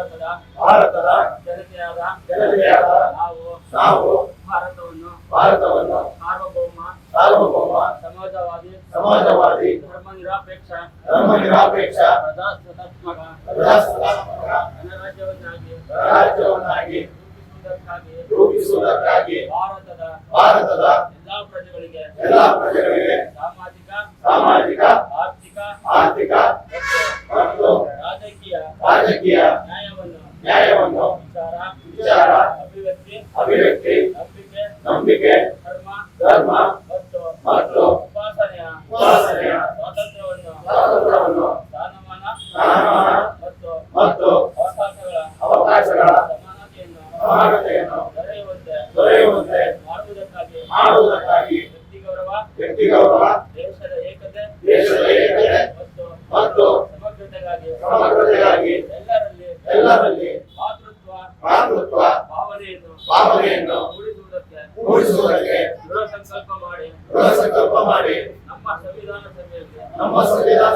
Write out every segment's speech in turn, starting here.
ಭಾರತದ ಭಾರತದ ಜನತೆಯಾದ ಜನತೆಯಾದ ನಾವು ನಾವು ಭಾರತವನ್ನು ಭಾರತವನ್ನು ಸಾರ್ವಭೌಮ ಸಾರ್ವಭೌಮ ಸಮಾಜವಾದಿ ಸಮಾಜವಾದಿ ಧರ್ಮ ನಿರಪೇಕ್ಷ ಧರ್ಮ ನಿರಾಪೇಕ್ಷ ಅಭಿವ್ಯಕ್ತಿ ಅಭಿವ್ಯಕ್ತಿ ನಂಬಿಕೆ ನಂಬಿಕೆ ಧರ್ಮ ಸಂಕಲ್ಪ ಮಾಡಿ. ನಮ್ಮ ಸಂವಿಧಾನ ಸಭೆಯಲ್ಲಿ ನಮ್ಮ ಸಂವಿಧಾನ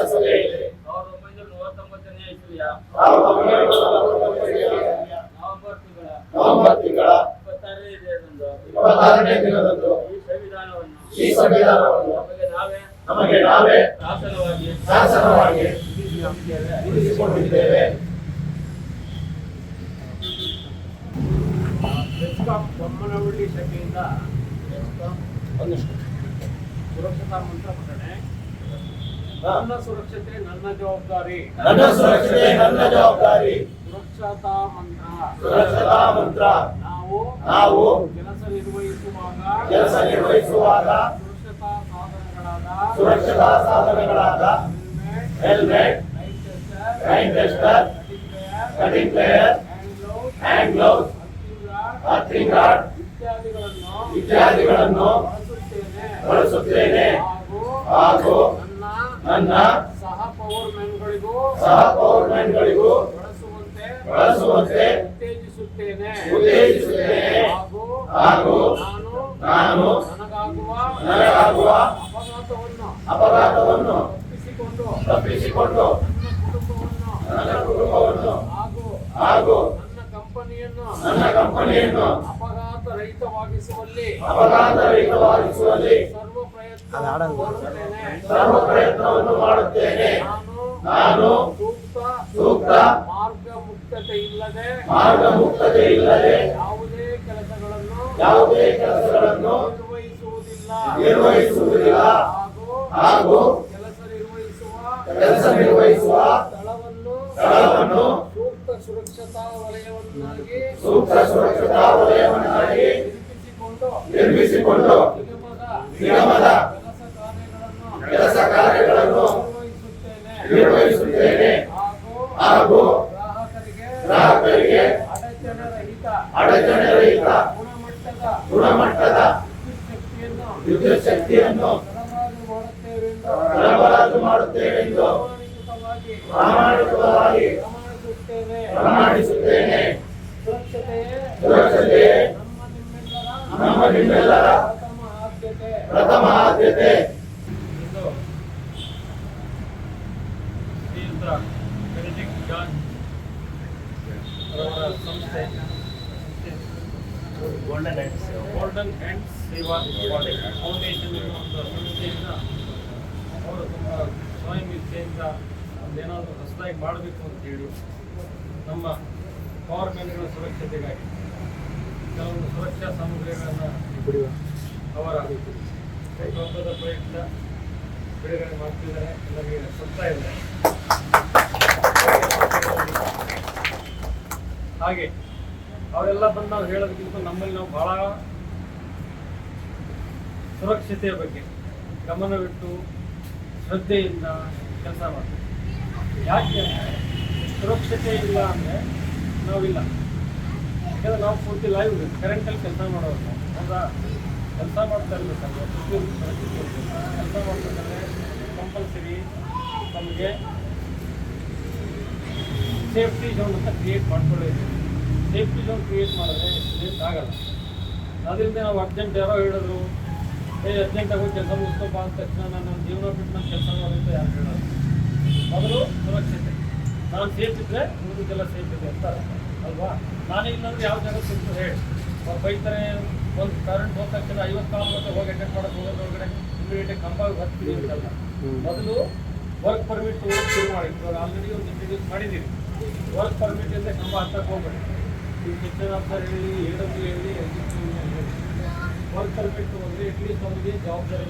ಸುರಕ್ಷತೆ ನನ್ನ ಜವಾಬ್ದಾರಿ ನನ್ನ ಸುರಕ್ಷತೆ ನನ್ನ ಜವಾಬ್ದಾರಿ ಸುರಕ್ಷತಾ ಮಂತ್ರ ಸುರಕ್ಷತಾ ಮಂತ್ರ ನಾವು ನಾವು ಕೆಲಸ ನಿರ್ವಹಿಸುವಾಗ ಕೆಲಸ ನಿರ್ವಹಿಸುವಾಗ ಸುರಕ್ಷತಾ ಸಾಧನಗಳಾದ ಸುರಕ್ಷತಾ ಸಾಧನಗಳಾದ helmet line tester cutting plier hand gloves earthing rod ಇತ್ಯಾದಿಗಳನ್ನು ಇತ್ಯಾದಿಗಳನ್ನು ಬಳಸುತ್ತೇನೆ ಬಳಸುತ್ತೇನೆ ಹಾಗೂ ಹಾಗೂ ನನ್ನ ಸಹ ಪವರ್ ಮ್ಯಾನ್ಗಳಿಗೂ ಸಹ ಪೌರ್ಮೆಂಟ್ಗಳಿಗೂ ಬಳಸುವಂತೆ ಬಳಸುವಂತೆ ಉತ್ತೇಜಿಸುತ್ತೇನೆ. ಉತ್ತೇಜಿಸುತ್ತೇನೆ. ಹಾಗೂ ಹಾಗೂ ನಾನು ನಾನು ನನಗಾಗುವ ನನಗಾಗುವ ಅಪಘಾತವನ್ನು ಅಪಘಾತವನ್ನು ತಪ್ಪಿಸಿಕೊಂಡು ತಪ್ಪಿಸಿಕೊಂಡು ನನ್ನ ಕುಟುಂಬವನ್ನು ನನ್ನ ಕುಟುಂಬವನ್ನು ಹಾಗೂ ಹಾಗೂ ನನ್ನ ಕಂಪನಿಯನ್ನು ನನ್ನ ಕಂಪನಿಯನ್ನು ಅಪಘಾತ ರಹಿತವಾಗಿಸುವಲ್ಲಿ ಅಪಘಾತರಹಿತವಾಗಿಸುವಲ್ಲಿ ಸರ್ವ ಪ್ರಯತ್ನ ಸರ್ವ ಸರ್ವ ಪ್ರಯತ್ನವನ್ನು ಮಾಡುತ್ತೇನೆ. ನಾನು ಸೂಕ್ತ ಮಾರ್ಗ ಮುಕ್ತತೆ ಇಲ್ಲದೆ ಮಾರ್ಗ ಮುಕ್ತತೆ ಇಲ್ಲದೆ ಯಾವುದೇ ಕೆಲಸಗಳನ್ನು ಯಾವುದೇ ಕೆಲಸಗಳನ್ನು ನಿರ್ವಹಿಸುವುದಿಲ್ಲ. ನಿರ್ವಹಿಸುವುದಿಲ್ಲ. ಹಾಗೂ ಹಾಗೂ ಕೆಲಸ ನಿರ್ವಹಿಸುವ ಕೆಲಸ ನಿರ್ವಹಿಸುವ ಸ್ಥಳವನ್ನು ಸ್ಥಳವನ್ನು ಸೂಕ್ತ ಸುರಕ್ಷತಾ ವಲಯವನ್ನಾಗಿ ಸೂಕ್ತ ಸುರಕ್ಷತಾ ವಲಯವನ್ನಾಗಿ ನಿರ್ಮಿಸಿಕೊಂಡು ನಿರ್ಮಿಸಿಕೊಂಡು ನಿಗಮದ ನಿಗಮದ ಕೆಲಸ ಕಾರ್ಯಗಳನ್ನು ಕೆಲಸ ಕಾರ್ಯಗಳನ್ನು ನಿರ್ವಹಿಸುತ್ತೇನೆ ನಿರ್ವಹಿಸುತ್ತೇನೆ ಹಾಗೂ ಹಾಗೂ ಗ್ರಾಹಕರಿಗೆ ಗ್ರಾಹಕರಿಗೆ ಅಡಚಣೆ ರಹಿತ ಅಡಚಣೆ ರಹಿತ ಗುಣಮಟ್ಟದ ಗುಣಮಟ್ಟದ ವಿದ್ಯುತ್ ಶಕ್ತಿಯನ್ನು ವಿದ್ಯುತ್ ಶಕ್ತಿಯನ್ನು ಸರಬರಾಜು ಮಾಡುತ್ತೇವೆ ಎಂದು ಮಾಡುತ್ತೇವೆಂದು ಪ್ರಾಮಾಣಿಕವಾಗಿ ಪ್ರಮಾಣಿಸುತ್ತೇನೆ. ಸುರಕ್ಷತೆಯೇ ನಮ್ಮ ನಿಮ್ಮೆಲ್ಲರ ಪ್ರಥಮ ಆದ್ಯತೆ. ಸಂಸ್ಥೆ. Golden Hands Golden Hands Seva Foundation ಅನ್ನೋ ಒಂದು ಸಂಸ್ಥೆಯಿಂದ ಅವರು ತುಂಬ ಸ್ವಯಂ ಇಚ್ಛೆಯಿಂದ ಅದೇನಾದರೂ ಹೊಸದಾಗಿ ಮಾಡಬೇಕು ಅಂತೇಳಿ ನಮ್ಮ ಪವರ್ ಮ್ಯಾನ್ಗಳ ಸುರಕ್ಷತೆಗಾಗಿ ಕೆಲವೊಂದು ಸುರಕ್ಷಾ ಸಾಮಗ್ರಿಗಳನ್ನು ಅವರ ಹುಟ್ಟುಹಬ್ಬದ ಪ್ರಯುಕ್ತ ಬಿಡುಗಡೆ ಮಾಡ್ತಿದ್ದಾರೆ. ಎಲ್ಲರಿಗೆ ಕೊಡ್ತಾ ಇದೆ. ಹಾಗೆ ಅವರೆಲ್ಲ ಬಂದು ನಾವು ಹೇಳೋದಕ್ಕಿಂತ ನಮ್ಮಲ್ಲಿ ನಾವು ಬಹಳ ಸುರಕ್ಷತೆಯ ಬಗ್ಗೆ ಗಮನವಿಟ್ಟು ಶ್ರದ್ಧೆಯಿಂದ ಕೆಲಸ ಮಾಡ್ತೀವಿ. ಯಾಕೆ ಸುರಕ್ಷತೆ ಇಲ್ಲ ಅಂದರೆ ನಾವಿಲ್ಲ. ಯಾಕಂದ್ರೆ ನಾವು ಪೂರ್ತಿ ಲೈವ್ ಕರೆಂಟಲ್ಲಿ ಕೆಲಸ ಮಾಡೋದು. ಹೌದಾ? ಕೆಲಸ ಮಾಡ್ತಾ ಇರ್ಬೇಕಂದ್ರೆ ಕೆಲಸ ಮಾಡ್ಬೇಕಾದ್ರೆ ಕಂಪಲ್ಸರಿ ನಮಗೆ ಸೇಫ್ಟಿ ಝೋನ್ ಅಂತ ಕ್ರಿಯೇಟ್ ಮಾಡ್ಕೊಳ್ಳೋದು ಸೇಫ್ಟಿ ಝೋನ್ ಕ್ರಿಯೇಟ್ ಮಾಡಿದ್ರೆ ಇನ್ಸಿಡೆಂಟ್ ಆಗಲ್ಲ. ಅದರಿಂದ ನಾವು ಅರ್ಜೆಂಟ್ ಯಾರೋ ಹೇಳಿದ್ರು ಏ ಅರ್ಜೆಂಟಾಗಿ ಹೋಗಿ ಕೆಲಸ ಮುಗಿಸ್ಕೊಪ್ಪ ಅಂದ ತಕ್ಷಣ ನಾನು ನನ್ನ ಜೀವನ ಬಿಟ್ಟು ನಾನು ಕೆಲಸ ಮಾಡೋದು ಯಾರು ಹೇಳೋದು ಮೊದಲು ಸುರಕ್ಷತೆ. ನಾನು ಸೇಫ್ ಇದ್ರೆ ಉಳಿದಕ್ಕೆಲ್ಲ ಸೇಫ್ ಇದೆ ಅಂತ ಅಲ್ವಾ? ನಾನು ಇಲ್ಲಾಂದ್ರೆ ಯಾವ ಜಾಗ ಸಿಕ್ತು ಹೇಳಿ. ಅವ್ರು ಬೈತಾರೆ ಒಂದು ಕರೆಂಟ್ ಹೋದ ತಕ್ಷಣ ಐವತ್ತು ಕಿಲೋಮೀಟರ್ ಹೋಗಿ ಅಟೆಂಡ್ ಮಾಡೋದು ಹೋಗೋದ್ರೊಳಗಡೆ ಇಮಿಡಿಯೇಟಾಗಿ ಕಂಬ ಬರ್ತೀವಿ ಅಂತಲ್ಲ. ಮೊದಲು ವರ್ಕ್ ಪರ್ಮಿಟ್ ಶುರು ಮಾಡಿ. ಇವಾಗ ಆಲ್ರೆಡಿ ಒಂದು ಇಂಟ್ರೊಡ್ಯೂಸ್ ಮಾಡಿದ್ದೀರಿ ವರ್ಕ್ ಪರ್ಮಿಟ್ ಅಂದರೆ ಕಂಬ ಹತ್ತಕ್ಕೆ ಹೋಗ್ಬೇಡಿ. ನೀವು ಕಿಚನ್ ಆಫ್ಸರ್ ಹೇಳಿ ಎ ಡಬ್ಲ್ಯೂ ಹೇಳಿ ವರ್ಕ್ ಪರ್ಮಿಟ್ ಹೋದ್ರೆ ಅಟ್ಲೀಸ್ಟ್ ಅವರಿಗೆ ಜವಾಬ್ದಾರಿ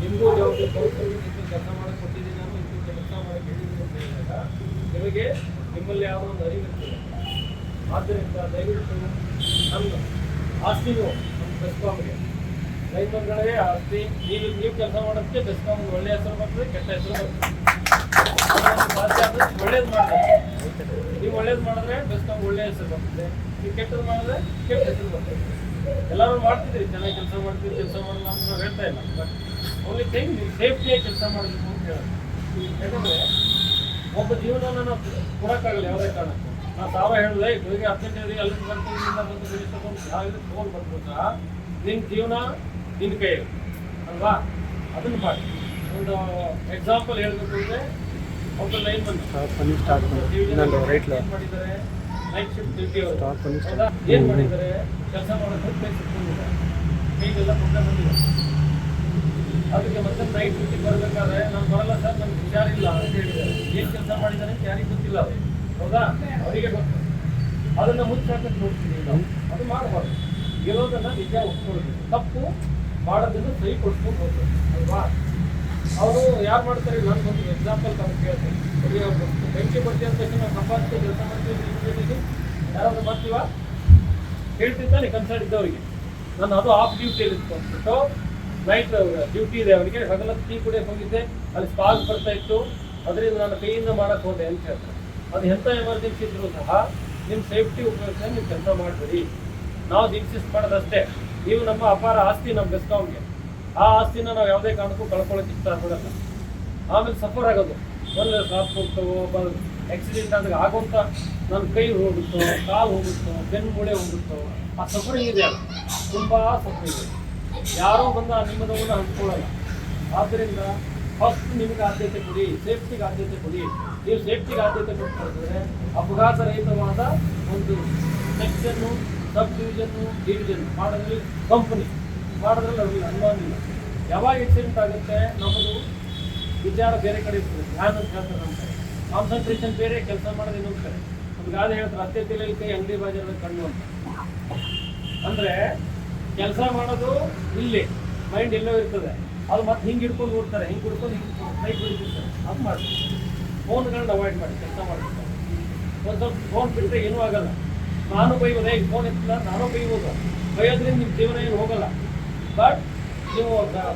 ನಿಮಗೂ ಜವಾಬ್ದಾರಿ ವರ್ಕ್ ಕೆಲಸ ಮಾಡಕ್ಕೆ ಕೊಟ್ಟಿದ್ದೀನಿ ನಾನು ಇಂಥ ಕೆಲಸ ಮಾಡಕ್ಕೆ ಹೇಳಿದ್ದೀನಿ ಅಂತ ಹೇಳಿದಾಗ ನಿಮಗೆ ನಿಮ್ಮಲ್ಲಿ ಯಾವುದೋ ಒಂದು ಅರಿವಿರ್ತದೆ ಆದ್ದರಿಂದ ದಯವಿಟ್ಟು ನಮ್ಮ ಆಸ್ತಿನೂ ನಮ್ಮ ಬೆಸ್ಕಾಮ್ಗೆ ರೈತರುಗಳೇ ಆಸ್ತಿ, ನೀವು ನೀವು ಕೆಲಸ ಮಾಡೋದಕ್ಕೆ ಬೆಸ್ಕಾಮ್ಗೆ ಒಳ್ಳೆಯ ಹೆಸರು ಬರ್ತದೆ, ಕೆಟ್ಟ ಹೆಸರು ಬರ್ತದೆ. ಒಳ್ಳೇದು ಮಾಡ್ತಾರೆ ನೀವು ಒಳ್ಳೇದು ಮಾಡಿದ್ರೆ ಬೆಸ್ಕಾಮ್ ಒಳ್ಳೆಯ ಹೆಸರು ಬರ್ತದೆ. ನೀವು ಕೆಟ್ಟದ್ದು ಮಾಡಿದ್ರೆ ಕೆಟ್ಟ ಹೆಸರು ಬರ್ತದೆ. ಎಲ್ಲರೂ ಮಾಡ್ತಿದ್ರಿ ಚೆನ್ನಾಗಿ ಕೆಲಸ ಮಾಡ್ತೀವಿ ಕೆಲಸ ಮಾಡಲ್ಲ ಅಂತ ನಾವು ಹೇಳ್ತಾ ಇಲ್ಲ. ಬಟ್ ಓನ್ಲಿ ಥಿಂಗ್ ನೀವು ಸೇಫ್ಟಿಯಾಗಿ ಕೆಲಸ ಮಾಡಬೇಕು ಅಂತ ಹೇಳೋದು. ಯಾಕಂದರೆ ಒಬ್ಬ ಜೀವನನ ನಾವು ಕೊಡೋಕ್ಕಾಗಲ್ಲ ಯಾವುದೇ ಕಾರಣಕ್ಕೂ. ನಾವು ಸಾವ ಹೇಳಿದ್ರೆ ಬೆಳಿಗ್ಗೆ ಹತ್ತು ಅಲ್ಲಿ ಬರ್ತೀವಿ ಇಲ್ಲಿಂದ ಬಂದು ಬೆಳೆಸ್ಕೊಂಡು ಯಾವ್ದು ತೊಗೊಂಡು ಬಂದ್ರು ಸಹ ನಿನ್ನ ಜೀವನ ನಿನ್ನ ಕೈಯಲ್ಲಿ ಅಲ್ವಾ? ಅದನ್ನು ಮಾಡಿ. ಒಂದು ಎಕ್ಸಾಂಪಲ್ ಹೇಳಬೇಕು ಅಂದರೆ ಒಬ್ಬ ಲೈನ್ ಬಂದು. ಮಾಡಿದ್ದಾರೆ? ನೈಟ್ ಶಿಫ್ಟ್ ಡ್ಯೂಟಿ ಅವರು? ಏನ್ ಮಾಡಿದ್ದಾರೆ? ಕೆಲಸ ಮಾಡೋದು ಸುತ್ಕೊಂಡಿದ್ದಾರೆ ಕೈಗೆಲ್ಲ ಪುಟ್ಟ ಬಂದಿದೆ. ಅದಕ್ಕೆ ಮತ್ತೆ ನೈಟ್ ಡ್ಯೂಟಿ ಬರಬೇಕಾದ್ರೆ ನಾನು ಬರಲ್ಲ ಸರ್ ನನಗೆ ಹುಷಾರಿಲ್ಲ ಅಂತ ಹೇಳಿದ್ದಾರೆ. ಏನು ಕೆಲಸ ಮಾಡಿದ್ದಾರೆ ಅಂತ ಯಾರಿಗೂ ಗೊತ್ತಿಲ್ಲ ಅವರು. ಹೌದಾ? ಅವರಿಗೆ ಗೊತ್ತು. ಅದನ್ನು ಮುಚ್ಚಾಕಕ್ಕೆ ನೋಡ್ತೀನಿ ನಾವು ಅದು ಮಾಡಬಾರ್ದು. ಇರೋದನ್ನು ನಿಜ ಒಪ್ಕೊಳ್ಳೋದು. ತಪ್ಪು ಮಾಡೋದನ್ನು ಸಹಿ ಕೊಡ್ಸ್ಕೊಂಡು ಹೋಗ್ಬೇಕು. ಅಲ್ವಾ? ಅವರು ಯಾರು ಮಾಡ್ತಾರೆ ನಾನು ಒಂದು ಎಕ್ಸಾಂಪಲ್ ತಮಗೆ ಕೇಳ್ತೀನಿ. ಬೆಂಕಿ ಬರ್ತೀವಿ ಅಂತ ನಾವು ಸಂಪಾದಿಸಿ ಕೆಲಸ ಮಾಡ್ತೀವಿ ಯಾರಾದರೂ ಮಾಡ್ತೀವ ಹೇಳ್ತಿದ್ದಾನೆ ಕನ್ಸರ್ಟ್ ಇದ್ದವರಿಗೆ. ನಾನು ಅದು ಆಫ್ ಡ್ಯೂಟಿಯಲ್ಲಿ ಇಟ್ಕೊಂಡ್ಬಿಟ್ಟು ನೈಟ್ ಡ್ಯೂಟಿ ಇದೆ ಅವರಿಗೆ. ಹಗಲ ಟೀ ಕೂಡೇ ಹೋಗಿದ್ದೆ. ಅಲ್ಲಿ ಸ್ಪಾರ್ಕ್ ಬರ್ತಾ ಇತ್ತು. ಅದರಿಂದ ನಾನು ಕೈಯಿಂದ ಮಾಡಕ್ಕೆ ಹೋದೆ ಅಂತ ಹೇಳ್ತಾರೆ. ಅದು ಎಂಥ ಎಮರ್ಜೆನ್ಸಿ ಇದ್ರೂ ಸಹ ನಿಮ್ಮ ಸೇಫ್ಟಿ ಉಪಯೋಗಿಸಿ ನೀವು ಕೆಲಸ ಮಾಡಬೇಡಿ. ನಾವು ಇನ್ಸಿಸ್ಟ್ ಮಾಡೋದಷ್ಟೇ ನೀವು ನಮ್ಮ ಅಪಾರ ಆಸ್ತಿ ನಮ್ಮ ಬೆಸ್ಕಾಮ್ಗೆ ಆ ಆಸ್ತಿನ ನಾವು ಯಾವುದೇ ಕಾರಣಕ್ಕೂ ಕಳ್ಕೊಳ್ಳೋಕೆ ಇಷ್ಟ ಆಗೋದಲ್ಲ ಆಮೇಲೆ ಸಫರ್ ಆಗೋದು. ಒಂದು ಹೋಗ್ತವೋ ಹೋಗ್ತಾವೋ ಆಕ್ಸಿಡೆಂಟ್ ಆದಾಗ ಆಗುವಂಥ ನನ್ನ ಕೈ ಹೋಗುತ್ತೋ, ಕಾಲು ಹೋಗುತ್ತೋ, ಬೆನ್ನು ಮೂಳೆ ಹೋಗುತ್ತೋ, ಆ ಸಫರಿಂಗ್ ಇದೆ ತುಂಬ ಸಫರಿಂಗ್ ಇದೆ. ಯಾರೋ ಬಂದು ಆ ನಿಮ್ಮದವನ್ನು ಹಂಚ್ಕೊಳ್ಳಲ್ಲ. ಆದ್ದರಿಂದ ಫಸ್ಟ್ ನಿಮಗೆ ಆದ್ಯತೆ ಕೊಡಿ ಸೇಫ್ಟಿಗೆ ಆದ್ಯತೆ ಕೊಡಿ. ನೀವು ಸೇಫ್ಟಿಗೆ ಆದ್ಯತೆ ಕೊಟ್ಟಿದ್ರೆ ಅಪಘಾತ ರಹಿತವಾದ ಒಂದು ಸೆಕ್ಷನ್ನು ಸಬ್ ಡಿವಿಷನ್ನು ಡಿವಿಷನ್ ಮಾಡೋದ್ರಲ್ಲಿ ಕಂಪನಿ ಮಾಡೋದ್ರಲ್ಲಿ ಅವ್ರಿಗೆ ಅನುಮಾನ ಇಲ್ಲ. ಯಾವಾಗ ಆಕ್ಸಿಡೆಂಟ್ ಆಗುತ್ತೆ ನಮ್ಮದು ವಿಚಾರ ಬೇರೆ ಕಡೆ ಇರ್ತದೆ. ಧ್ಯಾನ ಅಂತ ಹೇಳ್ತಾರೆ ಕಾನ್ಸಂಟ್ರೇಷನ್ ಬೇರೆ, ಕೆಲಸ ಮಾಡೋದು ಇನ್ನೊಂದು ಕಡೆ. ನಮ್ಗೆ ಗಾದೆ ಹೇಳ್ತಾರೆ ರಸ್ತೆ ತಿಳಿ ಕೈ ಅಂಗಡಿ ಬಾಜಾರದ ಕಣ್ಣು ಅಂತ. ಅಂದ್ರೆ ಕೆಲಸ ಮಾಡೋದು ಇಲ್ಲಿ ಮೈಂಡ್ ಎಲ್ಲೋ ಇರ್ತದೆ. ಅದು ಮತ್ತೆ ಹಿಂಗೆ ಹಿಡ್ಕೊಂಡು ಓಡ್ತಾರೆ, ಹಿಂಗೆ ಹಿಡ್ಕೊಂಡು ಹಿಂಗೆ ಕೈ ಬಿಡ್ತಿರ್ತಾರೆ ಅದು ಮಾಡಿ ಫೋನ್ಗಳನ್ನ ಅವಾಯ್ಡ್ ಮಾಡಿ, ಕೆಲಸ ಮಾಡ್ತಾರೆ. ಒಂದು ಸ್ವಲ್ಪ ಫೋನ್ ಬಿಟ್ಟರೆ ಏನೂ ಆಗಲ್ಲ. ನಾನು ಬೈಬೋದು ಹೇಗೆ ಫೋನ್ ಇರ್ತಿಲ್ಲ ನಾನು ಬೈಬೋದು ಬೈಯೋದ್ರಿಂದ ನಿಮ್ಮ ಜೀವನ ಏನು ಹೋಗಲ್ಲ. ಬಟ್ ನೀವು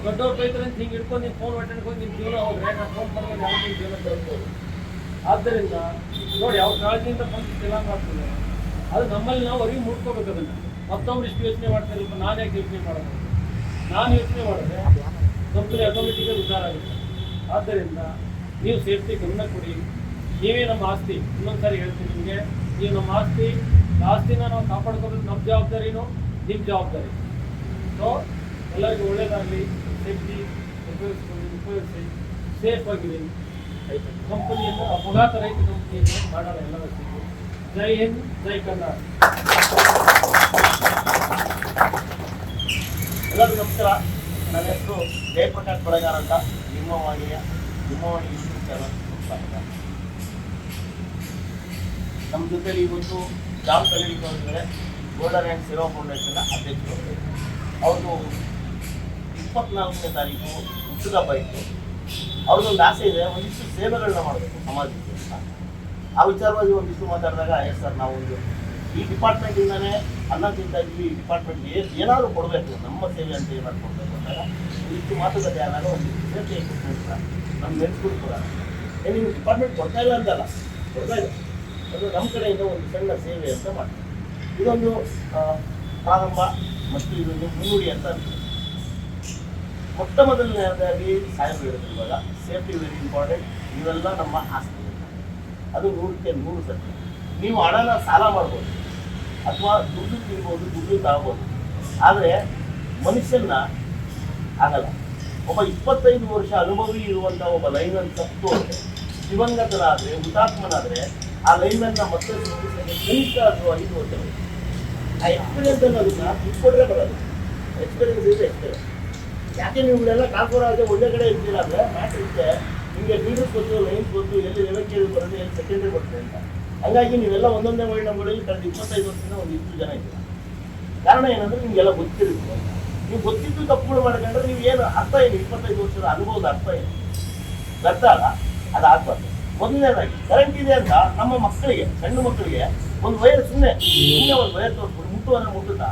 ದೊಡ್ಡವ್ರು ಅಂತ ಹಿಂಗೆ ಹಿಡ್ಕೊಂಡು ನೀವು ಫೋನ್ ಅಟೆಂಡ್ ನಿಮ್ಮ ಜೀವನ ಹೋಗ್ರೆ ಫೋನ್ ಮಾಡ್ಕೊಂಡು ಯಾವ ಜೀವನ ಬೆಳೆಸ್ಬೋದು ಆದ್ದರಿಂದ ನೋಡಿ ಯಾವ ಕಾಳಜಿಯಿಂದ ಬಂದು ಕೆಲಸ ಮಾಡ್ತದೆ ಅದು ನಮ್ಮಲ್ಲಿ ನಾವು ಅರಿವು ಮೂಡ್ಕೋಬೇಕು ಅದನ್ನು. ಮತ್ತೊಬ್ರು ಇಷ್ಟು ಯೋಚನೆ ಮಾಡ್ತಾರಲ್ಪ ನಾನು ಯಾಕೆ ಯೋಚನೆ ಮಾಡೋದು? ನಾನು ಯೋಚನೆ ಮಾಡಿದ್ರೆ ಕಂಪನಿ ಆಟೋಮೆಟಿಕಾಗಿ ಉದ್ಧಾರ ಆಗುತ್ತೆ. ಆದ್ದರಿಂದ ನೀವು ಸೇಫ್ಟಿ ಗಮನ ಕೊಡಿ. ನೀವೇ ನಮ್ಮ ಆಸ್ತಿ. ಇನ್ನೊಂದ್ಸರಿ ಹೇಳ್ತೀನಿ ನಿಮಗೆ, ನೀವು ನಮ್ಮ ಆಸ್ತಿ, ಆಸ್ತಿನ ನಾವು ಕಾಪಾಡ್ಕೋಬೇಕು ನಮ್ಮ ಜವಾಬ್ದಾರಿನೂ ನಿಮ್ಮ ಜವಾಬ್ದಾರಿ. ಸೊ ಎಲ್ಲರಿಗೂ ಒಳ್ಳೇದಾಗಲಿ. ಸೇಫ್ಟಿ ಉಪಯೋಗಿಸ್ಕೊಳ್ಳಿ, ಉಪಯೋಗಿಸಿ. ಸೇಫ್ ಆಗಿರಿ ಕಂಪನಿಯನ್ನು ಅಪಘಾತ ರಹಿತ ಕಂಪನಿಯನ್ನು ಮಾಡೋಣ ಎಲ್ಲ ಜೈ ಹಿಂದ್ ಜೈ ಕನ್ನಡ ಎಲ್ಲರಿಗೂ ನಮಸ್ಕಾರ ನನ್ನ ಹೆಸರು ಜಯಪ್ರಕಾಶ್ ಬಳೆಗಾರ್ ಅಂತ ನಿಮ್ಮವಾಣಿಯ ನಿಮ್ಮವಾಣಿ ಚಾನಲ್ ಸ್ವಾಗತ ನಮ್ಮ ಜೊತೆಲಿ ಇವತ್ತು ಜಾಮ್ ಕಲಿಡಿಕ್ ಅವರಿದ್ದಾರೆ ಗೋಲ್ಡನ್ ಆ್ಯಂಡ್ ಸಿರೋ ಫೌಂಡೇಶನ್ನ ಅಧ್ಯಕ್ಷರು ಅವರು ಇಪ್ಪತ್ನಾಲ್ಕನೇ ತಾರೀಕು ಹುಟ್ಟದ ಹಬ್ಬ ಅವ್ರದ್ದೊಂದು ಆಸೆ ಇದೆ, ಒಂದಿಷ್ಟು ಸೇವೆಗಳನ್ನ ಮಾಡಬೇಕು ಸಮಾಜಕ್ಕೆ ಅಂತ. ಆ ವಿಚಾರವಾಗಿ ಒಂದಿಷ್ಟು ಮಾತಾಡಿದಾಗ ಎಸ್ ಸರ್, ನಾವು ಒಂದು ಈ ಡಿಪಾರ್ಟ್ಮೆಂಟಿಂದನೇ ಅನ್ನ ತಿಂತಾ ಇದ್ವಿ ಈ ಡಿಪಾರ್ಟ್ಮೆಂಟ್ ಏನಾದರೂ ಕೊಡಬೇಕು, ನಮ್ಮ ಸೇವೆ ಅಂತ ಏನಾದ್ರು ಕೊಡಬೇಕು ಅಂದಾಗ, ಒಂದಿಷ್ಟು ಮಾತುಕತೆ ಆದಾಗ ಒಂದು ಸೇಫ್ಟಿ ಎಕ್ವಿಪ್ಮೆಂಟ್ ನಮ್ಮ ನೆನ್ಸ್ಗಳು ಕೂಡ ಏ ಡಿಪಾರ್ಟ್ಮೆಂಟ್ ಕೊಡ್ತಾ ಇಲ್ಲ ಅಂತಲ್ಲ, ಕೊಡ್ತಾ ಇದೆ ಅದು ನಮ್ಮ ಕಡೆಯಿಂದ ಒಂದು ಸಣ್ಣ ಸೇವೆ ಅಂತ ಮಾಡ್ತೀವಿ. ಇದೊಂದು ಪ್ರಾರಂಭ ಮತ್ತು ಇದೊಂದು ಮುನ್ನುಡಿ ಅಂತ ಅನ್ಸುತ್ತೆ. ಮೊಟ್ಟ ಮೊದಲನೇದಾಗಿ ಸಾಹೇಬ್ ಹೇಳಿದ್ರು ಇವಾಗ ಸೇಫ್ಟಿ ವೆರಿ ಇಂಪಾರ್ಟೆಂಟ್. ಇವೆಲ್ಲ ನಮ್ಮ ಆಸ್ತಿ. ಅದು ನೂರಕ್ಕೆ ನೂರು ಸತ್ಯ. ನೀವು ಹಣನ ಸಾಲ ಮಾಡ್ಬೋದು. ಅಥವಾ ದುಡ್ಡು ತಿನ್ಬೋದು, ದುಡ್ಡು ತಗೋಬೋದು ಆದರೆ ಮನುಷ್ಯನ ಆಗಲ್ಲ. ಒಬ್ಬ ಇಪ್ಪತ್ತೈದು ವರ್ಷ ಅನುಭವಿ ಇರುವಂಥ ಒಬ್ಬ ಲೈನನ್ನು ತಪ್ಪು ಅಂದರೆ ದಿವಂಗತರಾದ್ರೆ ಹುತಾತ್ಮನಾದರೆ ಆ ಲೈನನ್ನು ಮತ್ತೆ ಕನಿಷ್ಠ ಅಥವಾ ಐದು ವರ್ಷ. ಬೇಕು. ಆ ಎಕ್ಸ್ಪೀರಿಯನ್ಸ್ ಅನ್ನೋದನ್ನ ಇಟ್ಕೊಂಡ್ರೆ ಬರೋದು ಎಕ್ಸ್ಪೀರಿಯನ್ಸ್ ಇದೆ ಎಕ್ಸ್ಪೀರಿಯನ್ಸ್ ಯಾಕೆ ನೀವುಗಳೆಲ್ಲ ಕಾಲ್ಪುರ ಆದರೆ ಒಳ್ಳೆ ಕಡೆ ಇರ್ತೀರ ಅಂದ್ರೆ ಮ್ಯಾಟ್ರ್ ಇರುತ್ತೆ. ನಿಮಗೆ ಲೀಡರ್ಸ್ ಗೊತ್ತು ಲೈನ್ಸ್ ಗೊತ್ತು ಎಲ್ಲಿ ಕೇಳಿ ಬರೋದು ಎಲ್ಲಿ ಸೆಕೆಂಡ್ರಿ ಬರ್ತದೆ ಅಂತ. ಹಂಗಾಗಿ ನೀವೆಲ್ಲ ಒಂದೊಂದೇ ಪರಿಣಾಮಗಳಲ್ಲಿ ಕಳೆದ ಇಪ್ಪತ್ತೈದು ವರ್ಷದಿಂದ ಒಂದು ಇಷ್ಟು ಜನ ಇದ್ದೀರ? ಕಾರಣ ಏನಂದ್ರೆ ನಿಮಗೆಲ್ಲ ಗೊತ್ತಿರುತ್ತೆ. ನೀವು ಗೊತ್ತಿದ್ದು ತಪ್ಪುಗಳು ಮಾಡ್ಕೊಂಡ್ರೆ ನೀವು ಏನು ಅರ್ಥ ಏನು? ಇಪ್ಪತ್ತೈದು ವರ್ಷದ ಅನುಭವದ ಅರ್ಥ ಏನು? ಅರ್ಥ ಅಲ್ಲ? ಅದು ಆಗ್ಬಾರ್ದು ಮೊದಲನೇದಾಗಿ ಕರೆಂಟ್ ಇದೆ ಅಂತ ನಮ್ಮ ಮಕ್ಕಳಿಗೆ ಸಣ್ಣ ಮಕ್ಕಳಿಗೆ ಒಂದು ವೈರ್ ಸುಮ್ಮನೆ ಸುಮ್ಮನೆ ಒಂದು ವೈರ್ ತೋರಿಸ್ಬಿಟ್ಟು ಮುಟ್ಟು ಅಂದ್ರೆ ಮುಟ್ಟುತ್ತಾ?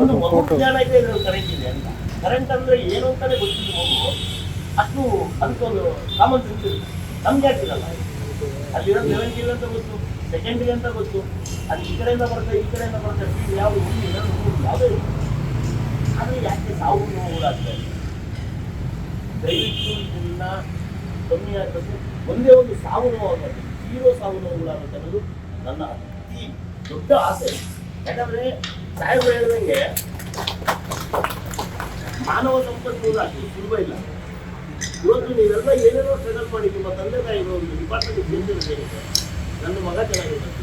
ಒಂದು ಮೊದಲು ಮಗು ಜ್ಞಾನ ಇದೆ ಇದ್ರಲ್ಲಿ ಕರೆಂಟ್ ಇದೆ ಅಂತ. ಕರೆಂಟ್ ಅಂದ್ರೆ ಏನು ಅಂತಾನೆ ಗೊತ್ತಿಲ್ಲ ಮಗು ಅಷ್ಟು ಅದಕ್ಕೊಂದು ಕಾಮನ್ ಸೆನ್ಸ್ ಇರುತ್ತೆ. ನಮ್ಗೆ ಆಗ್ತಿರಲ್ಲ ಅಲ್ಲಿರೋ ಲೆವೆನ್ ಅಂತ ಗೊತ್ತು ಸೆಕೆಂಡ್ಗೆ ಅಂತ ಗೊತ್ತು. ಅದು ಈ ಕಡೆಯಿಂದ ಬರುತ್ತೆ, ಈ ಕಡೆಯಿಂದ ಬರುತ್ತೆ ಫೀಲ್ ಯಾವುದು ಯಾವುದೇ ಇಲ್ಲ. ಆದರೆ ಯಾಕೆ ಸಾವು ನೋವುಗಳಾಗ್ತಾ ಇದೆ? ದಯವಿಟ್ಟು ಇದನ್ನ ಕಮ್ಮಿ ಆಗ್ತದೆ ಒಂದೇ ಒಂದು ಸಾವು ನೋವು ಆಗಬೇಕು. ಜೀರೋ ಸಾವು ನೋವುಗಳಾಗುತ್ತೆ ಅನ್ನೋದು ನನ್ನ ಅತಿ ದೊಡ್ಡ ಆಸೆ. ಯಾಕಂದ್ರೆ ಸಾಹೇಬರು ಹೇಳ್ದಂಗೆ ಮಾನವ ಸಂಪನ್ಮೂಲ ಅಷ್ಟು ಸುಲಭ ಇಲ್ಲ. ಇವತ್ತು ನೀವೆಲ್ಲ ಏನೇನೋ ಸ್ಟ್ರಗಲ್ ಮಾಡಿ, ನಿಮ್ಮ ತಂದೆ ತಾಯಿಗಳು ಒಂದು ಡಿಪಾರ್ಟ್ಮೆಂಟ್ ಸೇರಿಸಿರುತ್ತೆ ನನ್ನ ಮಗ ಚೆನ್ನಾಗಿರ್ಬೇಕು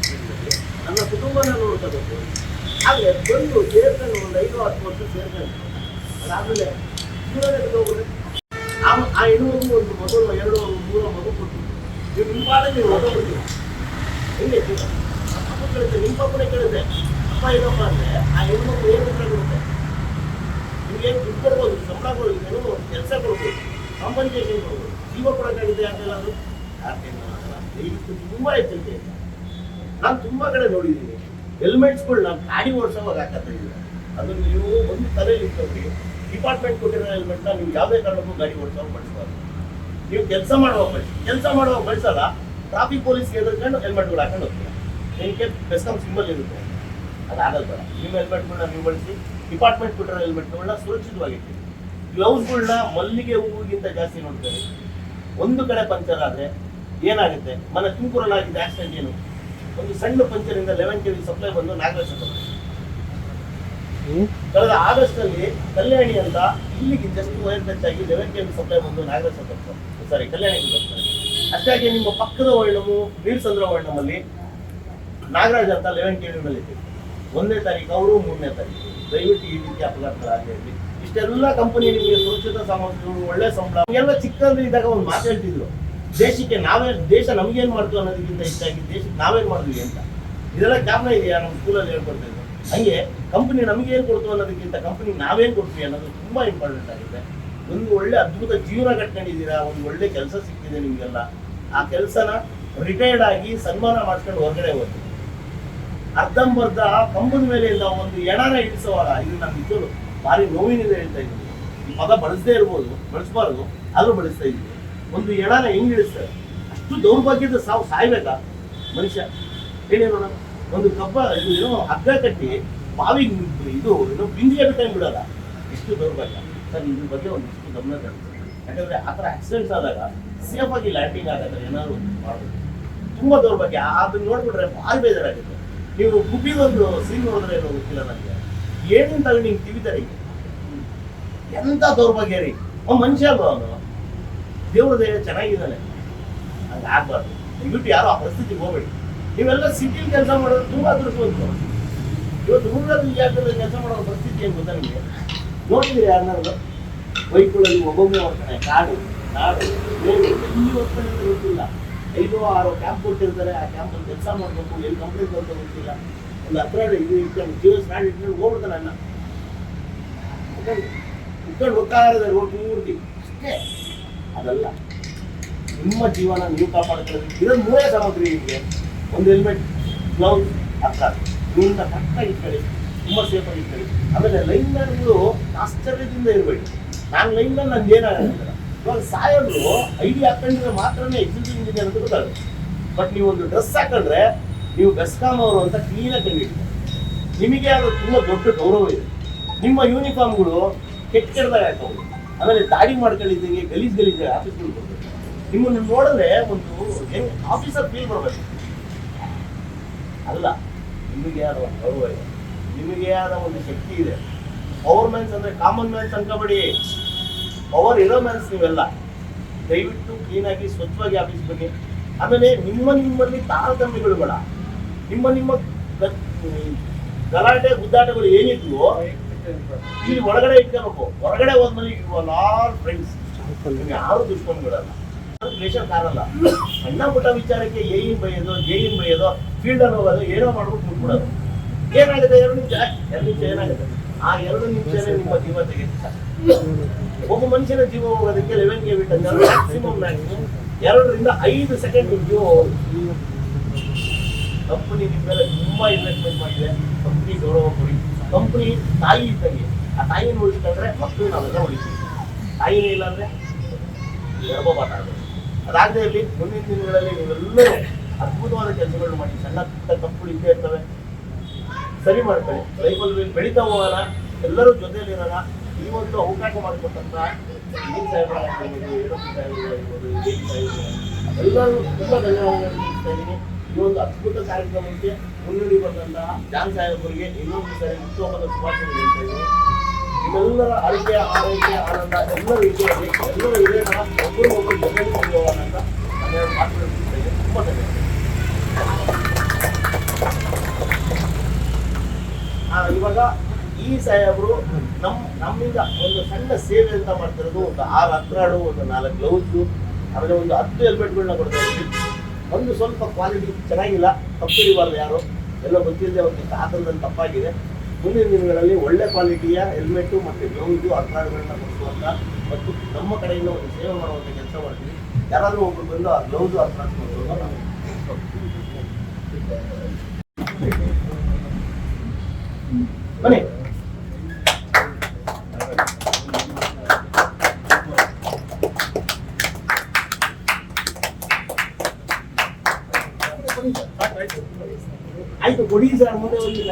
ನನ್ನ ಕುಟುಂಬನ ನೋಡ್ಕೋಬೇಕು. ಹಾಗೆ ಬಂದು ಸೇರ್ಕೊಂಡು ಒಂದು ಐದು ಹತ್ತು ವರ್ಷ ಸೇರ್ಕೊಂಡು, ಅದಾದಮೇಲೆ ಜೀವನ ಹೋಗ್ಬಿಟ್ಟು ಆ ಆ ಒಂದು ಮಗಳು ಎರಡು, ಮೂರು ಮಗು ಕೊಟ್ಟು ನೀವು ಪಾಡಿಗೆ ನೀವು ಹೊರಬಿಡ್ತೀವಿ ಹೆಂಗೆ ಅಪ್ಪ ಕೇಳುತ್ತೆ ನಿಮ್ಮ ಪಪ್ಪನೇ ಕೇಳುತ್ತೆ ಅಪ್ಪ ಏನಪ್ಪ ಅಂದ್ರೆ ಆ ಹೆಣ್ಣು ಮಗು ಏನು ಉತ್ತರ ನಿಮ್ಗೆ ದುಡ್ಡು ಕೊಡ್ಬೋದು, ಸಂಬಳ ಕೊಡ್ಬೋದು ಕೆಲಸ ಕೊಡ್ಬೋದು ಕಾಂಪನ್ಸೇಷನ್ ಕೊಡ್ಬೋದು, ಜೀವ ಕೊಡೋಕ್ಕಾಗಿದೆ ಯಾಕೆಲ್ಲ ಅದು. ದಯವಿಟ್ಟು ತುಂಬ ಎಚ್ಚರಿಕೆ. ನಾನು ತುಂಬ ಕಡೆ ನೋಡಿದ್ದೀನಿ. ಹೆಲ್ಮೆಟ್ಸ್ಗಳನ್ನ ಗಾಡಿ ಓಡಿಸೋವಾಗ ಹಾಕತ್ತಾ ಅದನ್ನು ಅದು ನೀವು ಒಂದು ತಲೆಯಲ್ಲಿ ಇಟ್ಕೊಂಡ್ರಿ ಡಿಪಾರ್ಟ್ಮೆಂಟ್ ಕೊಟ್ಟಿರೋ ಹೆಲ್ಮೆಟ್ನ ನೀವು ಯಾವುದೇ ಕಾರಣಕ್ಕೂ ಗಾಡಿ ಓಡಿಸೋವಾಗ ಬಳಸಬಾರ್ದು. ನೀವು ಕೆಲಸ ಮಾಡುವಾಗ ಬಳಸಿ. ಕೆಲಸ ಮಾಡುವಾಗ ಬಳಸಲ್ಲ ಟ್ರಾಫಿಕ್ ಪೊಲೀಸ್ಗೆ ಎದುರ್ಕೊಂಡು ಹೆಲ್ಮೆಟ್ಗಳು ಹಾಕೊಂಡು ಹೋಗ್ತೀರಾ. ನಿಮಗೆ ಬೆಸ್ಟ್ ಸಿಂಬಲ್ ಇರುತ್ತೆ. ಅದಾಗಲ್ಲ ನಿಮ್ಮ ಹೆಲ್ಮೆಟ್ಗಳನ್ನ ನೀವು ಬಳಸಿ. ಡಿಪಾರ್ಟ್ಮೆಂಟ್ ಬಿಟ್ಟರೆ ಹೆಲ್ಮೆಟ್ಗಳನ್ನ ಸುರಕ್ಷಿತವಾಗಿರ್ತೀವಿ ಗ್ಲೌಸ್ಗಳನ್ನ ಮಲ್ಲಿಗೆ ಹೂವಿಗಿಂತ ಜಾಸ್ತಿ ನೋಡ್ತಾರೆ. ಒಂದು ಕಡೆ ಪಂಚರ್ ಆದ್ರೆ ಏನಾಗುತ್ತೆ? ಮನೆ ತುಮಕೂರಲ್ಲಿ ಆಕ್ಸಿಡೆಂಟ್ ಏನು? ಒಂದು ಸಣ್ಣ ಪಂಚರಿಂದ ಲೆವೆನ್ ಕೆ ಸಪ್ಲೈ ಬಂದು ನಾಗರಾಜ್ ಕಳೆದ ಆಗಸ್ಟ್ ಅಲ್ಲಿ ಕಲ್ಯಾಣಿ ಅಂತ ಇಲ್ಲಿಗೆ ಜಸ್ಟ್ ವೈರ್ ಟಚ್ ಆಗಿ ಲೆವೆನ್ ಕೆ ಸಪ್ಲೈ ಬಂದು ನಾಗರಾಜ್ ಸಾರಿ ಕಲ್ಯಾಣಿಗೆ ಬರ್ತಾರೆ ಅಷ್ಟಾಗಿ ನಿಮ್ಮ ಪಕ್ಕದ ವರ್ಣಮು ವೀರಸಂದ್ರ ವರ್ಣಮಲ್ಲಿ ನಾಗರಾಜ್ ಅಂತ ಲೆವೆನ್ ಕೆ ನಲ್ಲಿ ಇದೆ ಒಂದನೇ ತಾರೀಕು, ಅವರು ಮೂರನೇ ತಾರೀಕು. ದಯವಿಟ್ಟು ಈ ರೀತಿ ಅಪಘಾತಗಳಾಗಲಿ ಇಷ್ಟೆಲ್ಲ ಕಂಪನಿ ನಿಮಗೆ ಸುರಕ್ಷಿತ ಸಾಮಗ್ರಿಗಳು, ಒಳ್ಳೆ ಸಂಬಳ, ಎಲ್ಲ ಚಿಕ್ಕಂದ್ರೆ ಇದ್ದಾಗ ಒಂದು ಮಾತಾಡ್ತಿದ್ರು ದೇಶಕ್ಕೆ ನಾವೇ, ದೇಶ ನಮಗೇನು ಮಾಡ್ತು ಅನ್ನೋದಕ್ಕಿಂತ ಹೆಚ್ಚಾಗಿ ದೇಶಕ್ಕೆ ನಾವೇನು ಮಾಡಿದ್ವಿ ಅಂತ. ಇದೆಲ್ಲ ಜ್ಞಾಪನ ಇದೆಯಾ? ನಮ್ಮ ಸ್ಕೂಲಲ್ಲಿ ಹೇಳ್ಕೊಡ್ತಾ ಇದ್ರು. ಹಂಗೆ ಕಂಪನಿ ನಮಗೆ ಏನ್ ಕೊಡ್ತು ಅನ್ನೋದಕ್ಕಿಂತ ಕಂಪನಿ ನಾವೇನು ಕೊಡ್ತೀವಿ ಅನ್ನೋದು ತುಂಬ ಇಂಪಾರ್ಟೆಂಟ್ ಆಗಿದೆ. ಒಂದು ಒಳ್ಳೆ ಅದ್ಭುತ ಜೀವನ ಕಟ್ಕೊಂಡಿದ್ದೀರಾ ಒಂದು ಒಳ್ಳೆ ಕೆಲಸ ಸಿಕ್ಕಿದೆ ನಿಮಗೆಲ್ಲ. ಆ ಕೆಲಸನ ರಿಟೈರ್ಡ್ ಆಗಿ ಸನ್ಮಾನ ಮಾಡ್ಕೊಂಡು ಹೊರಗಡೆ ಹೋಗಿ ಅರ್ಧಂಬರ್ಧ ಕಂಬದ ಮೇಲೆಯಿಂದ ಒಂದು ಎಡರ ಇಳಿಸುವಾಗ ಇದು ನಾನು ನಿಜರು ಭಾರಿ ನೋವಿನಿಂದ ಹೇಳ್ತಾ ಇದ್ದೀನಿ ಈ ಪದ ಬಳಸದೇ ಇರ್ಬೋದು, ಬಳಸಬಾರ್ದು, ಆದರೂ ಬಳಸ್ತಾ ಇದ್ದೀನಿ ಒಂದು ಎಡರ ಹೆಂಗೆ ಇಳಿಸ್ತಾರೆ? ಅಷ್ಟು ದೌರ್ಭಾಗ್ಯದ ಸಾವು ಸಾಯ್ಬೇಕಾ? ಮನುಷ್ಯ. ಹೇಳಿ ನೋಡೋಣ. ಒಂದು ಕಬ್ಬ, ಇದು ಏನೋ ಹಗ್ಗ ಕಟ್ಟಿ, ಬಾವಿಗೆ ಇದು ಏನೋ ಬಿಂದಿಗೆ ಬಿಟ್ಟಂಗೆ ಬಿಡೋಲ್ಲ ಇಷ್ಟು ದೌರ್ಭಾಗ್ಯ. ಸರ್, ಇದ್ರ ಬಗ್ಗೆ ಒಂದಿಷ್ಟು ಗಮನ ತರಿಸಿ ಯಾಕಂದರೆ ಆ ಥರ ಆಕ್ಸಿಡೆಂಟ್ಸ್ ಆದಾಗ ಸೇಫಾಗಿ ಲ್ಯಾಂಡಿಂಗ್ ಆದಾಗ ಏನಾದ್ರು ಮಾಡೋದು ತುಂಬ ತುಂಬಾ ದೌರ್ಭಾಗ್ಯ ಅದನ್ನ ನೋಡ್ಬಿಟ್ರೆ ಭಾರಿ ಬೇಜಾರಾಗುತ್ತೆ. ನೀವು ಗುಬ್ಬಿದೊಂದು ಸೀನ್ ನೋಡಿದ್ರೆ ಏನೋ ಗೊತ್ತಿಲ್ಲ ನನಗೆ. ಏನಿಂದ ತಗೊಂಡು ಹಿಂಗೆ ತಿವಿತಾರೆ ಎಂತ ದೌರ್ಭಾಗ್ಯ ರೀ. ಅವ್ನು ಮನುಷ್ಯ ಅಲ್ವಾ ಅವನು? ದೇವ್ರ ದಯ ಚೆನ್ನಾಗಿದ್ದಾನೆ. ಹಂಗೆ ಆಗ್ಬಾರ್ದು. ದಯವಿಟ್ಟು ಯಾರು ಆ ಪರಿಸ್ಥಿತಿಗೆ ಹೋಗ್ಬೇಡಿ. ನೀವೆಲ್ಲ ಸಿಟಿಲಿ ಕೆಲಸ ಮಾಡೋದು ತುಂಬಾ ಅದೃಷ್ಟವಂತರು ಇವತ್ತು ಊರಲ್ಲಿ ಜಾಗದಲ್ಲಿ ಕೆಲಸ ಮಾಡೋ ಪರಿಸ್ಥಿತಿ ಏನು ಗೊತ್ತಾ ನಿಮಗೆ? ನೋಡಿದ್ರೆ ಯಾರನ್ನಾದ್ರು? ಬೈಕ್ಗಳಲ್ಲಿ ಒಬ್ಬೊಬ್ಬನೇ ಹೋಗ್ತಾನೆ ಕಾಡು ಕಾಡು ಈ ಅಂತ ಗೊತ್ತಿಲ್ಲ. ಐದು ಆರು ಕ್ಯಾಂಪ್ ಕೊಟ್ಟಿರ್ತಾರೆ. ಆ ಕ್ಯಾಂಪಲ್ಲಿ ಕೆಲಸ ಮಾಡಬೇಕು. ಎಲ್ಲಿ ಕಂಪ್ಲೀಟ್ ಅಂತ ಗೊತ್ತಿಲ್ಲ. ಒಂದು ಹತ್ರ ಇದು ಇಟ್ಕೊಂಡು ಜೀವ ಸ್ಟ್ಯಾಂಡ್ ಇಟ್ಕೊಂಡು ಹೋಗ್ಬಿಡ್ತಾನೆ ಅಣ್ಣ. ಇಟ್ಕೊಂಡು ಹೋಗ್ತಾ ಇದ್ದಾರೆ ರೋಡ್ ಪೂರ್ತಿ. ಅಷ್ಟೇ. ಅದಲ್ಲ. ನಿಮ್ಮ ಜೀವನ ನೀವು ಕಾಪಾಡ್ತಾರೆ ಇರೋದು ಮೂರೇ ಸಾಮಗ್ರಿ ನಿಮಗೆ ಒಂದು ಹೆಲ್ಮೆಟ್ ಗ್ಲೌಸ್ ಅರ್ಥ ನಿಮ್ಮಿಂದ ಕರೆಕ್ಟಾಗಿ ಇಟ್ಕೊಳ್ಳಿ. ತುಂಬ ಸೇಫಾಗಿ ಇಟ್ಕೊಳ್ಳಿ. ಆಮೇಲೆ ಲೈನ್ ಮ್ಯಾನ್ಗಳು ಆಶ್ಚರ್ಯದಿಂದ ಇರಬೇಕು ನಾನು ಲೈನ್ ಮ್ಯಾನ್ ನಂದು ಏನಾಗಲ್ಲ ಇವಾಗ ಸಾಯೋದು ಐಡಿ ಹಾಕೊಂಡಿದ್ರೆ ಮಾತ್ರನೇ ಎಕ್ಸಿಕ್ಯೂಟಿವ್ ಇಂಜಿನಿಯರ್ ಅಂತ ಗೊತ್ತಾಗುತ್ತೆ. ಬಟ್ ನೀವು ಒಂದು ಡ್ರೆಸ್ ಹಾಕೊಂಡ್ರೆ ನೀವು ಬೆಸ್ಕಾಂ ಅವರು ಅಂತ ಕ್ಲೀನಾಗಿ ಕಂಡಿಡ್ತೀರಿ ನಿಮಗೆ ಅದು ತುಂಬ ದೊಡ್ಡ ಗೌರವ ಇದೆ. ನಿಮ್ಮ ಯೂನಿಫಾರ್ಮ್ಗಳು ಕೆಟ್ಟ ಕೆಟ್ಟದಾಗ ಹಾಕೋದು ಆಮೇಲೆ ದಾಡಿ ಮಾಡ್ಕೊಂಡಿದ್ದಂಗೆ ಗಲೀಜ್ ಗಲೀಜ್ ಆಫೀಸ್ಗಳು ಬರ್ಬೇಕು ನಿಮ್ಮನ್ನು ನೋಡಿದ್ರೆ ಒಂದು ಹೆಂಗ್ ಆಫೀಸರ್ ಫೀಲ್ ಬರಬೇಕು. ಅಲ್ಲ, ನಿಮಗೆ ಆದ ಒಂದು ಗೌರವ ಇದೆ. ನಿಮಗೆ ಆದ ಒಂದು ಶಕ್ತಿ ಇದೆ. ಪವರ್ ಮ್ಯಾನ್ಸ್ ಅಂದ್ರೆ ಕಾಮನ್ ಮ್ಯಾನ್ಸ್ ಅನ್ಕೋಬೇಡಿ. ಪವರ್ ಇರೋ ಮ್ಯಾನ್ಸ್ ನೀವೆಲ್ಲ. ದಯವಿಟ್ಟು ಕ್ಲೀನಾಗಿ ಸ್ವಚ್ಛವಾಗಿ ಆಫೀಸ್ ಬನ್ನಿ. ಆಮೇಲೆ ನಿಮ್ಮ ನಿಮ್ಮಲ್ಲಿ ತಾರತಮ್ಯಗಳು ಬೇಡ ನಿಮ್ಮ ನಿಮ್ಮ ಗಲಾಟೆ, ಗುದ್ದಾಟಗಳು ಏನಿದ್ವು, ಇಲ್ಲಿ ಒಳಗಡೆ ಇಟ್ಕೋಬೇಕು. ಹೊರಗಡೆ ಹೋದ್ಮೇಲೆ ಆಲ್ ಫ್ರೆಂಡ್ಸ್ ಯಾರು ದುಷ್ಕೊಂಡ್ಬಿಡಲ್ಲ ದ್ವೇಷ ಕಾರಲ್ಲ ಸಣ್ಣ ಪುಟ್ಟ ವಿಚಾರಕ್ಕೆ ಏನ್ ಬೈಯೋದು ಏನ್ ಬೈಯೋದು ಫೀಲ್ಡ್ ಅಲ್ಲಿ ಹೋಗೋದು, ಏನೋ ಮಾಡ್ಬಿಟ್ಟು ಮುಟ್ಬಿಡೋದು ಏನಾಗುತ್ತೆ? ಎರಡು ನಿಮಿಷ. ಎರಡು ನಿಮಿಷ ಏನಾಗುತ್ತೆ? ಆ ಎರಡು ನಿಮಿಷನೇ ನಿಮ್ಮ ಜೀವ ತೆಗೆಯುತ್ತೆ. ಒಬ್ಬ ಮನುಷ್ಯನ ಜೀವ ಹೋಗೋದಕ್ಕೆ ಲೆವೆನ್ ಕೆ ಬಿಟ್ ಅಂತ ಮ್ಯಾಕ್ಸಿಮಮ್ ಮ್ಯಾಕ್ಸಿಮಮ್ ಎರಡರಿಂದ ಐದು ಸೆಕೆಂಡ್ ಜೀವ ಕಂಪನಿ ನಿಮ್ಮ ಮೇಲೆ ತುಂಬಾ ಇನ್ವೆಸ್ಟ್ಮೆಂಟ್ ಮಾಡಿದೆ. ಕಂಪನಿ ಗೌರವ ಕೊಡಿ. ಕಂಪನಿ ತಾಯಿ ಇದ್ದಂಗೆ. ಆ ತಾಯಿನ ಉಳಿಸ್ಕೊಂಡ್ರೆ ಮಕ್ಕಳು ನಾವೆಲ್ಲ ಉಳಿತೀವಿ. ತಾಯಿನೇ ಇಲ್ಲ ಅಂದ್ರೆ ಗರ್ಭಪಾತ ಆಗುತ್ತೆ ಅದಾಗದೇ ಇರಲಿ, ಮುಂದಿನ ದಿನಗಳಲ್ಲಿ ನೀವೆಲ್ಲರೂ ಅದ್ಭುತವಾದ ಕೆಲಸಗಳು ಮಾಡಿ. ಸಣ್ಣ ಪುಟ್ಟ ತಪ್ಪುಗಳು ಇದ್ದೇ ಇರ್ತವೆ. ಸರಿ ಮಾಡ್ಕೊಳ್ಳಿ. ಲೈಫಲ್ಲಿ ಬೆಳೀತಾ ಹೋಗೋಣ. ಎಲ್ಲರೂ ಜೊತೆಯಲ್ಲಿ ಇರೋಣ ಈ ಒಂದು ಅವಕಾಶ ಮಾಡಿಕೊಟ್ಟಂತ ಈ ಸಾಹೇಬರಾಗಿರ್ಬೋದು ಏರೋಪಿ ಸಾಹೇಬರಾಗಿರ್ಬೋದು ಎಲ್ಲರೂ ತುಂಬ ಧನ್ಯವಾದಗಳು ತಿಳಿಸ್ತಾ ಈ ಒಂದು ಅದ್ಭುತ ಕಾರ್ಯಕ್ರಮಕ್ಕೆ ಮುನ್ನುಡಿ ಬಂದಂತಹ ಜಾನ್ ಸಾಹೇಬರಿಗೆ ಇನ್ನೊಂದು ಸಾರಿ ಹುಟ್ಟುಹಬ್ಬದ ಶುಭಾಶಯಗಳು ಹೇಳ್ತಾ ಇದ್ದೀನಿ. ಆರೋಗ್ಯ ಆನಂದ ಎಲ್ಲರೂ ಇದೆ ಎಲ್ಲರೂ ಇದೆ ಒಬ್ಬರು ಒಬ್ಬರು ಜೊತೆಗೆ ಹೋಗೋಣ ಅಂತ ನಾನು ತಿಳಿಸ್ತಾ ಇದ್ದೀನಿ. ತುಂಬ ಧನ್ಯವಾದ ಇವಾಗ ಈ ಸಾಹೇಬರು ನಮ್, ನಮ್ಮಿಂದ ಒಂದು ಸಣ್ಣ ಸೇವೆ ಅಂತ ಮಾಡ್ತಿರೋದು ಒಂದು ಆರು ಹತ್ರಾಡು ಒಂದು ನಾಲ್ಕು ಗ್ಲೌಸ್ ಆಮೇಲೆ ಒಂದು ಹತ್ತು ಹೆಲ್ಮೆಟ್ಗಳನ್ನ ಕೊಡ್ತಾ ಇದ್ವಿ ಒಂದು ಸ್ವಲ್ಪ ಕ್ವಾಲಿಟಿ ಚೆನ್ನಾಗಿಲ್ಲ, ತಪ್ಪು ಹಿಡಿಬಾರ್ದು ಯಾರು. ಎಲ್ಲ ಗೊತ್ತಿಲ್ಲದೆ ಒಂದು ಆತರದಲ್ಲಿ ತಪ್ಪಾಗಿದೆ. ಮುಂದಿನ ದಿನಗಳಲ್ಲಿ ಒಳ್ಳೆ ಕ್ವಾಲಿಟಿಯ ಹೆಲ್ಮೆಟ್ಟು ಮತ್ತು ಗ್ಲೌಸು ಹತ್ರಾಡುಗಳನ್ನ ಕೊಡಿಸುವಂಥ ಮತ್ತು ನಮ್ಮ ಕಡೆಯಿಂದ ಒಂದು ಸೇವೆ ಮಾಡುವಂಥ ಕೆಲಸ ಮಾಡ್ತೀವಿ. ಯಾರಾದರೂ ಒಬ್ರು ಬಂದು ಆ ಗ್ಲೌಸು ಹತ್ರ ಕೊಡಿಸುವಾಗ ನಾವು ಬನ್ನಿ. ಆಯ್ತು ಕೊಡಿ ಸರ್ ಮುಂದೆ ಹೋಗಿ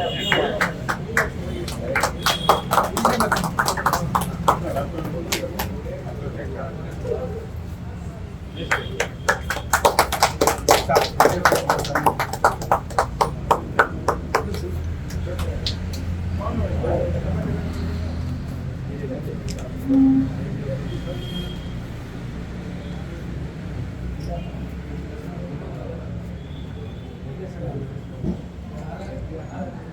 Thank you. Amen.